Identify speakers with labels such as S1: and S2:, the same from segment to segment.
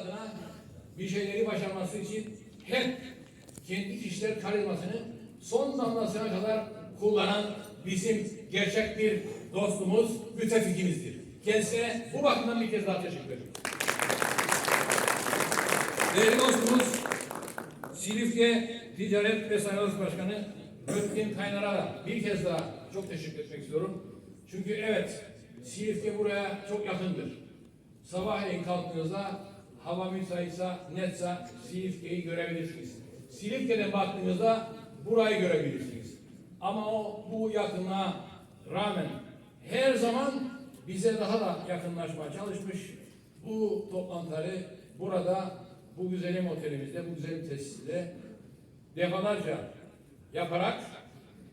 S1: adına bir şeyleri başarması için hep kendi kişiler karizmasını son damlasına kadar kullanan bizim gerçek bir dostumuz, müttefikimizdir. Kendisine bu bakımdan bir kez daha teşekkür ederim. Değerli dostumuz, Silifke Ticaret ve Sanayi Başkanı Rıfkın Kaynar'a bir kez daha çok teşekkür etmek istiyorum. Çünkü evet, Silifke buraya çok yakındır. Sabahleyin kalktığınızda hava müsaitse, netse Silifke'yi görebilirsiniz. Silifke'den baktığınızda burayı görebilirsiniz. Ama o bu yakınlığa rağmen her zaman bize daha da yakınlaşmaya çalışmış. Bu toplantıları burada bu güzelim otelimizde, bu güzelim tesiste defalarca yaparak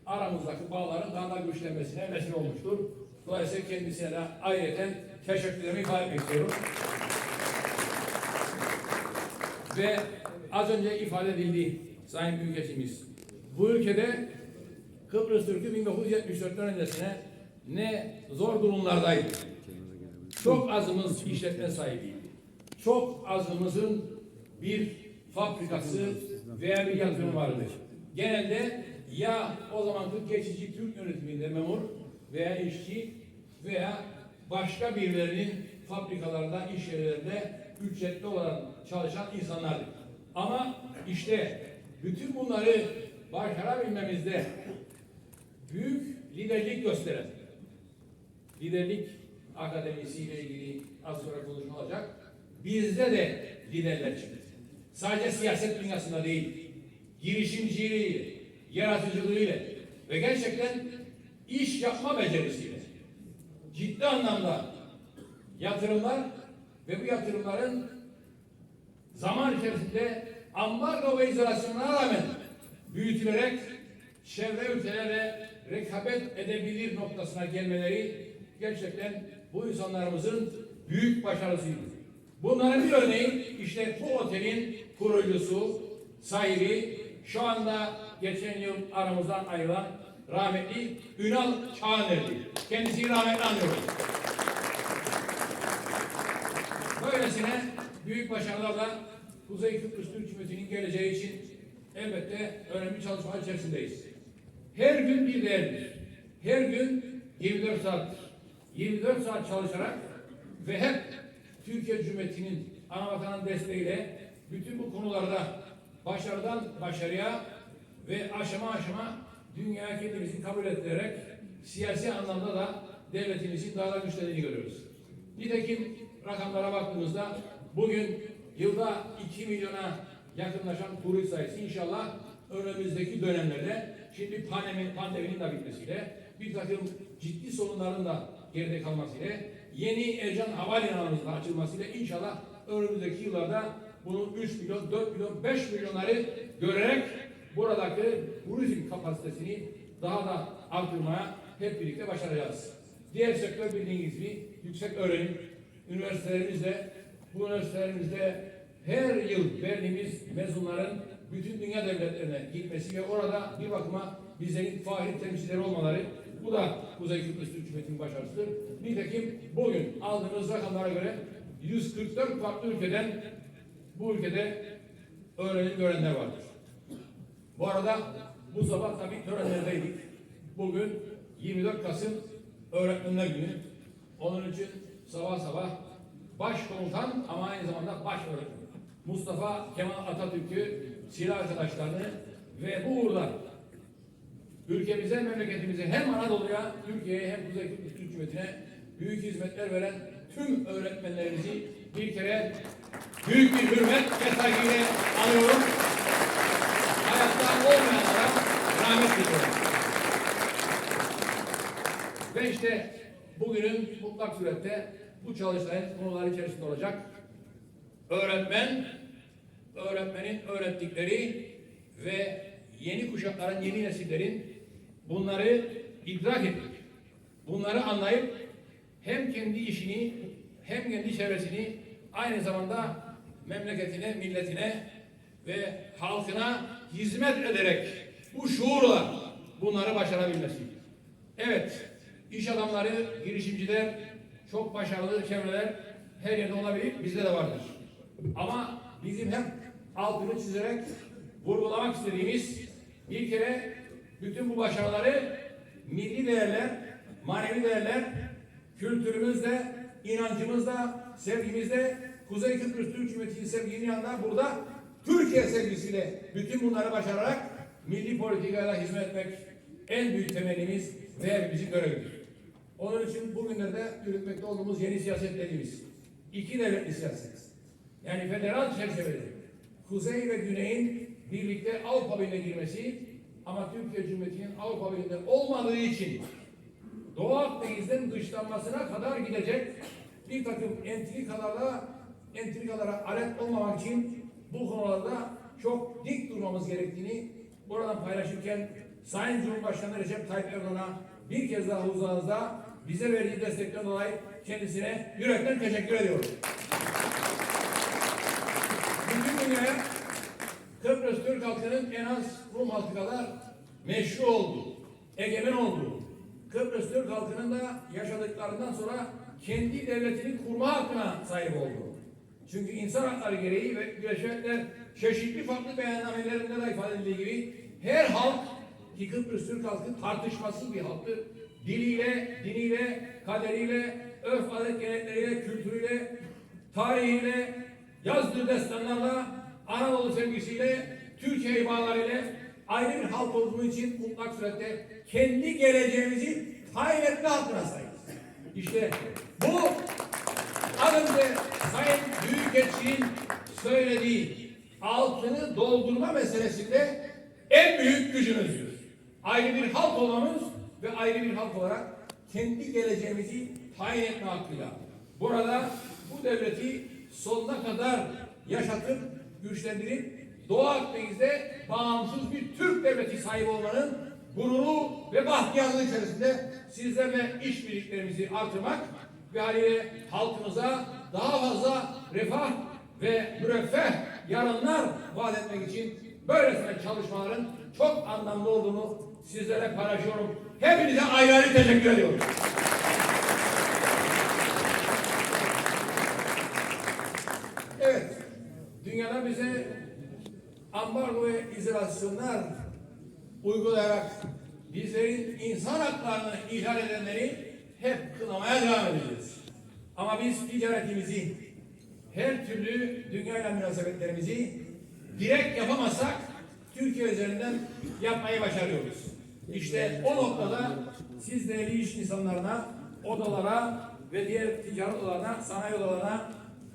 S1: aramızdaki bağların daha da güçlenmesine vesile olmuştur. Dolayısıyla kendisine de ayrıca teşekkürlerimi istiyorum. Ve az önce ifade edildi Sayın Büyükelçimiz. Bu ülkede Kıbrıs Türk'ü 1974'ten öncesine ne zor durumlardaydı. Çok azımız işletme sahibiydi. Çok azımızın bir fabrikası veya bir yatırım vardı. Genelde ya o zamanki geçici Türk yönetiminde memur veya işçi veya başka birilerinin fabrikalarında, iş yerlerinde ücretli olarak çalışan insanlardı. Ama işte bütün bunları başarabilmemizde büyük liderlik gösteren liderlik akademisiyle ilgili az sonra konuşma olacak. Bizde de liderler çıktı. Sadece siyaset dünyasında değil, girişimciliğiyle, yaratıcılığıyla ve gerçekten iş yapma becerisiyle ciddi anlamda yatırımlar ve bu yatırımların zaman içerisinde ambargo ve izolasyona rağmen büyütülerek çevre ülkelerle rekabet edebilir noktasına gelmeleri gerçekten bu insanlarımızın büyük başarısıydı. Bunların bir örneği işte bu otelin kurucusu, sahibi, şu anda geçen yıl aramızdan ayrılan rahmetli Ünal Çağaner'di. Kendisini rahmetle anıyoruz. Böylesine büyük başarılarla Kuzey Kıbrıs Türk Cumhuriyeti'nin geleceği için elbette önemli çalışmalar içerisindeyiz. Her gün bir değerdir. Her gün 24 saattir. 24 saat çalışarak ve hep Türkiye Cumhuriyeti'nin ana vatanın desteğiyle bütün bu konularda başarıdan başarıya ve aşama aşama dünyaya kendimizi kabul ettirerek siyasi anlamda da devletimizin daha da güçlendiğini görüyoruz. Nitekim rakamlara baktığımızda bugün yılda 2 milyona yakınlaşan turist sayısı inşallah önümüzdeki dönemlerde şimdi pandemi, pandeminin de bitmesiyle bir takım ciddi sorunların da geride kalmasıyla yeni Ercan Havalimanımızın da açılmasıyla inşallah önümüzdeki yıllarda bunu 3 milyon, 4 milyon, 5 milyonları görerek buradaki turizm kapasitesini daha da artırmaya hep birlikte başaracağız. Diğer sektör bildiğiniz gibi yüksek öğrenim, üniversitelerimizde, bu üniversitelerimizde her yıl verdiğimiz mezunların bütün dünya devletlerine gitmesi ve orada bir bakıma bizlerin fahri temsilcileri olmaları bu da Kuzey Kıbrıs Türk Cumhuriyeti'nin başarısıdır. Nitekim bugün aldığımız rakamlara göre 144 farklı ülkeden bu ülkede öğrenim görenler vardır. Bu arada bu sabah tabii törenlerdeydik. Bugün 24 Kasım Öğretmenler Günü. Onun için sabah sabah başkomutan ama aynı zamanda baş. Mustafa Kemal Atatürk'ü, silah arkadaşlarını ve bu uğurda ülkemize, memleketimize hem Anadolu'ya, Türkiye'ye hem Kuzey Kıbrıs Türk Cumhuriyeti'ne büyük hizmetler veren tüm öğretmenlerimizi bir kere büyük bir hürmet ve saygıyla anıyorum. Hayatta olmayanlara rahmet diliyorum. Ve işte bugünün mutlak surette bu çalıştayın konuları içerisinde olacak. Öğretmen, öğretmenin öğrettikleri ve yeni kuşakların, yeni nesillerin bunları idrak edip, bunları anlayıp hem kendi işini hem kendi çevresini aynı zamanda memleketine, milletine ve halkına hizmet ederek bu şuurla bunları başarabilmesi. Evet, iş adamları, girişimciler, çok başarılı çevreler her yerde olabilir, bizde de vardır. Ama bizim hep altını çizerek vurgulamak istediğimiz bir kere bütün bu başarıları milli değerler, manevi değerler, kültürümüzle, inancımızla, sevgimizle, Kuzey Kıbrıs Türk Cumhuriyeti sevginin yanında burada Türkiye sevgisiyle bütün bunları başararak milli politikayla hizmet etmek en büyük temennimiz ve hepimizin görevidir. Onun için bugünlerde yürütmekte olduğumuz yeni siyaset dediğimiz iki devletli siyaset. Yani federal çerçevede Kuzey ve Güney'in birlikte Avrupa Birliği'ne girmesi ama Türkiye Cumhuriyeti'nin Avrupa Birliği'nde olmadığı için Doğu Akdeniz'den dışlanmasına kadar gidecek bir takım entrikalarla entrikalara alet olmamak için bu konularda çok dik durmamız gerektiğini buradan paylaşırken Sayın Cumhurbaşkanı Recep Tayyip Erdoğan'a bir kez daha huzurunuzda bize verdiği destekten dolayı kendisine yürekten teşekkür ediyorum. Bütün dünyaya Kıbrıs Türk halkının en az Rum halkı kadar meşru olduğu, egemen olduğu, Kıbrıs Türk halkının da yaşadıklarından sonra kendi devletini kurma hakkına sahip olduğu. Çünkü insan hakları gereği ve güreşetler çeşitli farklı beyannamelerinde de ifade edildiği gibi her halk ki Kıbrıs Türk halkı tartışmasız bir halktır. Diliyle, diniyle, kaderiyle, örf adet gelenekleriyle, kültürüyle, tarihiyle, yazdığı destanlarla, Anadolu sevgisiyle, Türkiye bağlarıyla ayrı bir halk olduğu için mutlak surette kendi geleceğimizi tayin etme hakkına sahibiz. İşte bu az önce Sayın Büyükelçinin söylediği altını doldurma meselesinde en büyük gücümüzdür. Ayrı bir halk olmamız ve ayrı bir halk olarak kendi geleceğimizi tayin etme hakkıyla. Burada bu devleti sonuna kadar yaşatıp güçlendirip Doğu Akdeniz'de bağımsız bir Türk devleti sahibi olmanın gururu ve bahtiyarlığı içerisinde sizlerle işbirliklerimizi artırmak ve haliyle halkımıza daha fazla refah ve müreffeh yarınlar vaat etmek için böylesine çalışmaların çok anlamlı olduğunu sizlere paylaşıyorum. Hepinize ayrı ayrı teşekkür ediyorum. Evet, dünyada bize ambargo ve izolasyonlar uygulayarak bizlerin insan haklarını ihlal edenleri hep kınamaya devam edeceğiz. Ama biz ticaretimizi, her türlü dünyayla münasebetlerimizi direkt yapamazsak Türkiye üzerinden yapmayı başarıyoruz. İşte o noktada siz değerli iş insanlarına, odalara ve diğer ticaret odalarına, sanayi odalarına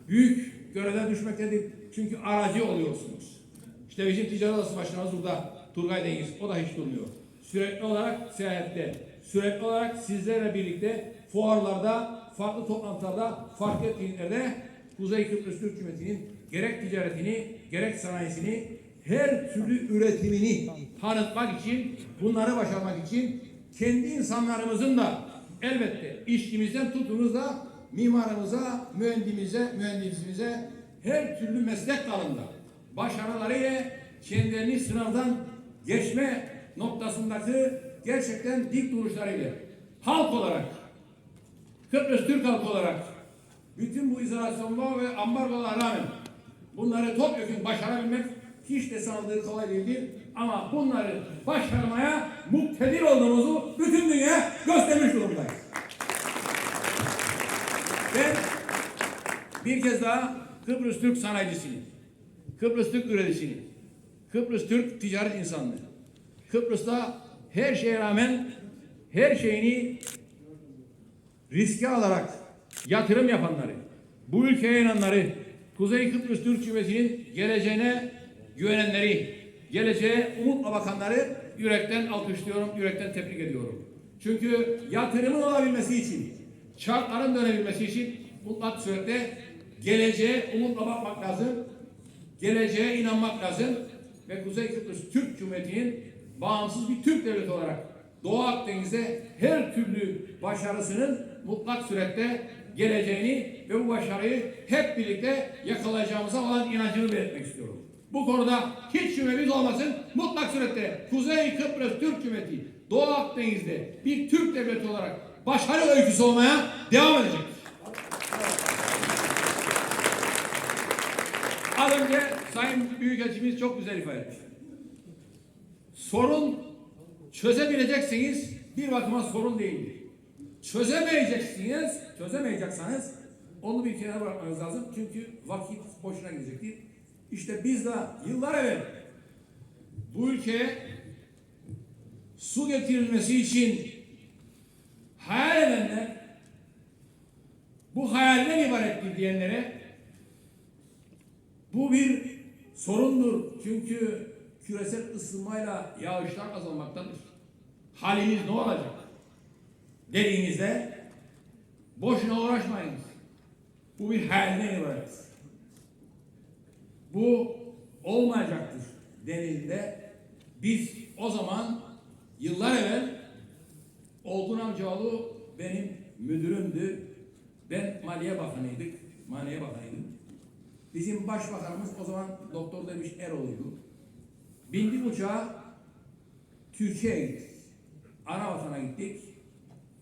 S1: büyük görevler düşmektedir. Çünkü aracı oluyorsunuz. İşte bizim ticaret odası başkanımız burada. Turgay Dengiz. O da hiç durmuyor. Sürekli olarak seyahatte, sürekli olarak sizlerle birlikte fuarlarda, farklı toplantılarda, farklı etkinliklerde Kuzey Kıbrıs Türk Cumhuriyeti'nin gerek ticaretini, gerek sanayisini, her türlü üretimini tanıtmak için, bunları başarmak için kendi insanlarımızın da elbette işçimizden tutunuz da mimarımıza, mühendimize, mühendisimize her türlü meslek dalında başarılarıyla kendilerini sınavdan geçme noktasındaki gerçekten dik duruşlarıyla halk olarak Kıbrıs Türk halkı olarak bütün bu izolasyonlar ve ambargolara rağmen bunları topyekun başarabilmek hiç de sanıldığı kolay değildir. Ama bunları başarmaya muktedir olduğumuzu bütün dünyaya göstermiş durumdayız. Ben bir kez daha Kıbrıs Türk sanayicisini, Kıbrıs Türk üreticisini, Kıbrıs Türk ticaret insanını, Kıbrıs'ta her şeye rağmen her şeyini riske alarak yatırım yapanları, bu ülkeye inanları, Kuzey Kıbrıs Türk Cumhuriyeti'nin geleceğine güvenenleri, geleceğe umutla bakanları yürekten alkışlıyorum, yürekten tebrik ediyorum. Çünkü yatırımın olabilmesi için, şartların dönebilmesi için mutlak surette geleceğe umutla bakmak lazım, geleceğe inanmak lazım ve Kuzey Kıbrıs Türk Cumhuriyeti'nin bağımsız bir Türk devleti olarak Doğu Akdeniz'de her türlü başarısının mutlak surette geleceğini ve bu başarıyı hep birlikte yakalayacağımıza olan inancını belirtmek istiyorum. Bu konuda hiç şüphemiz olmasın. Mutlak surette Kuzey Kıbrıs Türk Cumhuriyeti Doğu Akdeniz'de bir Türk devleti olarak başarı öyküsü olmaya devam edecek. Az önce Sayın Büyükelçimiz çok güzel ifade etti. Sorun çözebileceksiniz bir bakıma sorun değildir. Çözemeyeceksiniz, çözemeyecekseniz onu bir kenara bırakmanız lazım. Çünkü vakit boşuna gidecektir. İşte biz de yıllar evvel bu ülkeye su getirilmesi için hayal edenler bu hayalden ibarettir diyenlere bu bir sorundur. Çünkü küresel ısınmayla yağışlar azalmaktadır. Halimiz ne olacak? Dediğinizde boşuna uğraşmayınız. Bu bir hayalden ibaret. Bu olmayacaktır denildiğinde biz o zaman yıllar evvel Olgun Amcaoğlu benim müdürümdü. Ben Maliye Bakanıydık. Maliye Bakanıydım. Bizim başbakanımız o zaman Doktor Demiş Eroğlu'ydu. Bindik uçağa Türkiye'ye gittik. Ana vatana gittik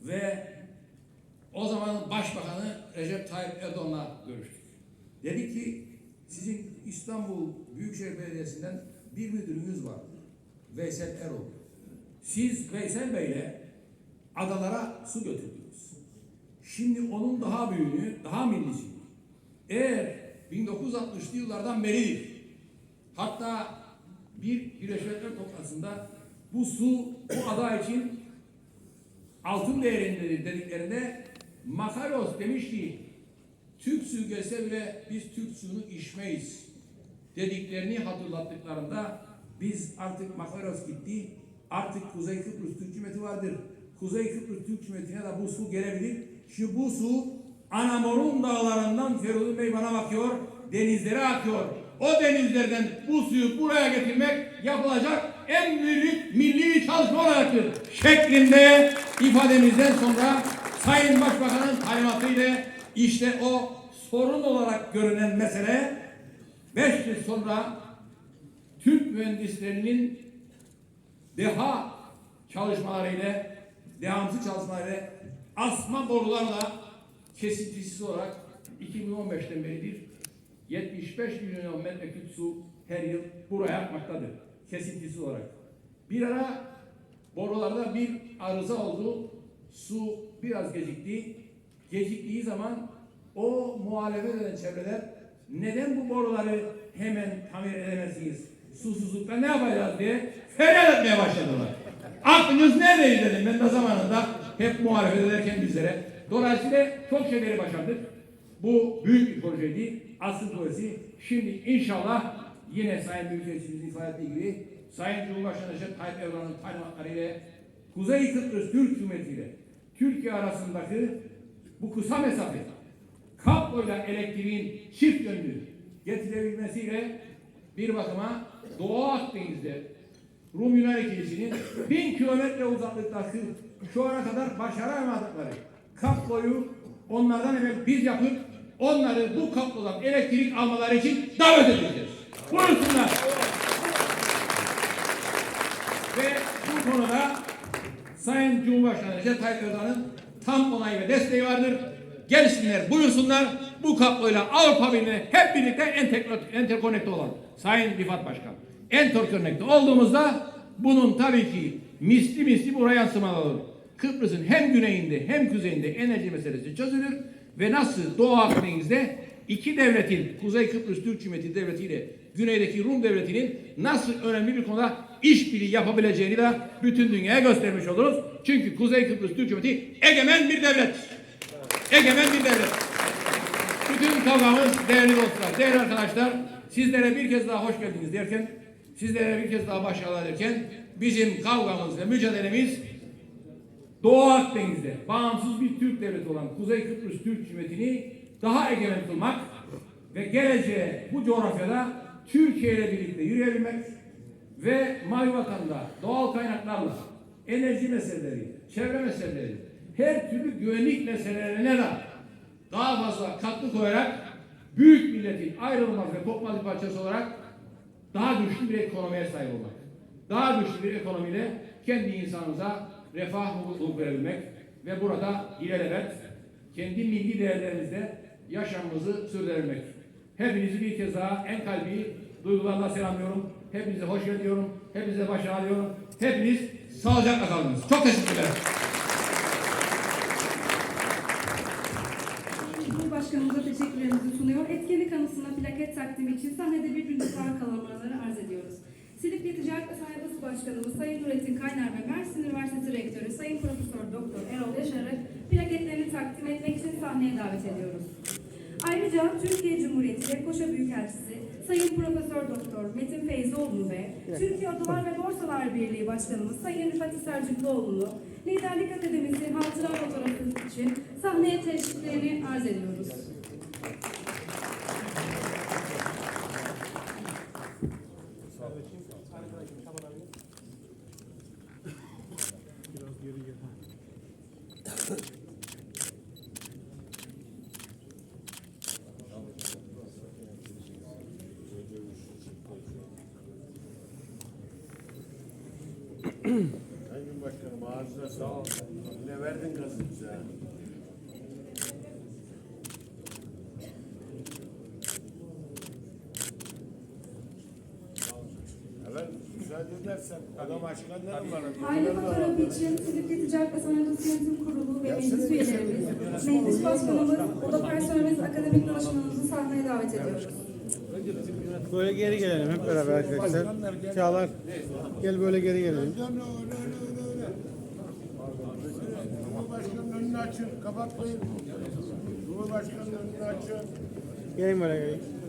S1: ve o zaman Başbakanı Recep Tayyip Erdoğan'la görüştük. Dedi ki sizin İstanbul Büyükşehir Belediyesi'nden bir müdürünüz var. Veysel Erol. Siz Veysel Bey'le adalara su götürdünüz. Şimdi onun daha büyüğünü, daha millisi. Eğer 1960'lı yıllardan beridir. Hatta bir Birleşmiş toplantısında bu su bu ada için altın değerindedir dediklerinde Makaros demiş ki Türk suyu gelse bile biz Türk suyunu içmeyiz dediklerini hatırlattıklarında biz artık Makaros gitti artık Kuzey Kıbrıs Türk Cumhuriyeti vardır. Kuzey Kıbrıs Türk Cumhuriyeti'ne de bu su gelebilir. Şimdi bu su Anamor'un dağlarından Feridun Bey bana bakıyor, denizlere akıyor. O denizlerden bu suyu buraya getirmek yapılacak en büyük milli çalışma olacaktır. Şeklinde ifademizden sonra Sayın Başbakan'ın talimatıyla işte o sorun olarak görünen mesele beş yıl sonra Türk mühendislerinin deha çalışmalarıyla, devamsız çalışmalarıyla asma borularla kesintisiz olarak 2015'ten beridir 75 milyon metreküp su her yıl buraya akmaktadır. Kesintisiz olarak. Bir ara borularda bir arıza oldu. Su biraz gecikti. Geciktiği zaman o muhalefet eden çevreler neden bu boruları hemen tamir edemezsiniz? Susuzlukta ne yapacağız diye feryat etmeye başladılar. Aklınız neredeydi dedim ben de zamanında hep muhalefet ederken bizlere. Dolayısıyla çok şeyleri başardık. Bu büyük bir projeydi. Asıl projesi. Şimdi inşallah yine Sayın Büyükelçimizin ifade ettiği gibi Sayın Cumhurbaşkanı Recep Tayyip Erdoğan'ın talimatlarıyla Kuzey Kıbrıs Türk Cumhuriyeti ile Türkiye arasındaki bu kısa mesafe kabloyla elektriğin çift yönlü getirebilmesiyle bir bakıma Doğu Akdeniz'de Rum Yunan ikilisinin bin kilometre uzaklıktaki şu ana kadar başaramadıkları kabloyu onlardan evvel biz yapıp onları bu kablodan elektrik almaları için davet edeceğiz. Buyursunlar. Ve bu konuda Sayın Cumhurbaşkanı Recep Tayyip Erdoğan'ın tam onayı ve desteği vardır. Gelsinler, buyursunlar. Bu kabloyla Avrupa Birliği'ne hep birlikte enterkonekte olan Sayın Rifat Başkan. Enterkonekte olduğumuzda bunun tabii ki misli misli buraya yansımalı. Kıbrıs'ın hem güneyinde hem kuzeyinde enerji meselesi çözülür ve nasıl Doğu Akdeniz'de iki devletin Kuzey Kıbrıs Türk Cumhuriyeti Devleti ile güneydeki Rum Devleti'nin nasıl önemli bir konuda işbirliği yapabileceğini de bütün dünyaya göstermiş oluruz. Çünkü Kuzey Kıbrıs Türk Cumhuriyeti egemen bir devlet. Egemen bir devlet. Bütün kavgamız değerli dostlar, değerli arkadaşlar, sizlere bir kez daha hoş geldiniz derken, sizlere bir kez daha başarılar derken, bizim kavgamız ve mücadelemiz Doğu Akdeniz'de bağımsız bir Türk devleti olan Kuzey Kıbrıs Türk Cumhuriyeti'ni daha egemen kılmak ve geleceğe bu coğrafyada Türkiye ile birlikte yürüyebilmek ve mavi vatanda doğal kaynaklarla enerji meseleleri, çevre meseleleri, her türlü güvenlik meselelerine de daha fazla katkı koyarak büyük milletin ayrılmaz ve kopmaz bir parçası olarak daha güçlü bir ekonomiye sahip olmak. Daha güçlü bir ekonomiyle kendi insanımıza refah mutluluk verebilmek ve burada ilelebet kendi milli değerlerimizde yaşamımızı sürdürmek. Hepinizi bir kez daha en kalbi duygularla selamlıyorum. Hepinize hoş geldin diyorum. Hepinize başarılar diliyorum. Hepiniz sağlıcakla kalınız. Çok teşekkürler.
S2: Cumhurbaşkanımıza teşekkürlerimizi sunuyor. Etkinlik anısına plaket takdimi için sahnede bir günlük var kalamaları arz ediyoruz. Silifke Ticaret ve Sanayi Başkanımız Sayın Nurettin Kaynar ve Mersin Üniversitesi Rektörü Sayın Profesör Doktor Erol Yaşar'ı plaketlerini takdim etmek için sahneye davet ediyoruz. Ayrıca Türkiye Cumhuriyeti Lefkoşa Büyükelçisi Sayın Profesör Doktor Metin Feyzoğlu ve Türkiye Odalar ve Borsalar Birliği Başkanımız Sayın Rıfat Sercikloğlu'nu Liderlik Akademisi hatıra fotoğrafı için sahneye teşriflerini arz ediyoruz.
S3: Müsaade edersen ada başkanlarım var.
S2: Aile fotoğrafı için Silifke Ticaret ve Sanayi Odası Yönetim Kurulu ve meclis üyelerimiz, meclis başkanımız, oda personelimiz, akademik danışmanımızı sahneye davet ediyoruz.
S4: Böyle geri gelelim hep beraber arkadaşlar. Çağlar gel böyle geri gelelim.
S3: Cumhurbaşkanının önünü açın, kapatmayın. Cumhurbaşkanının önünü açın.
S4: Gelin böyle gelin.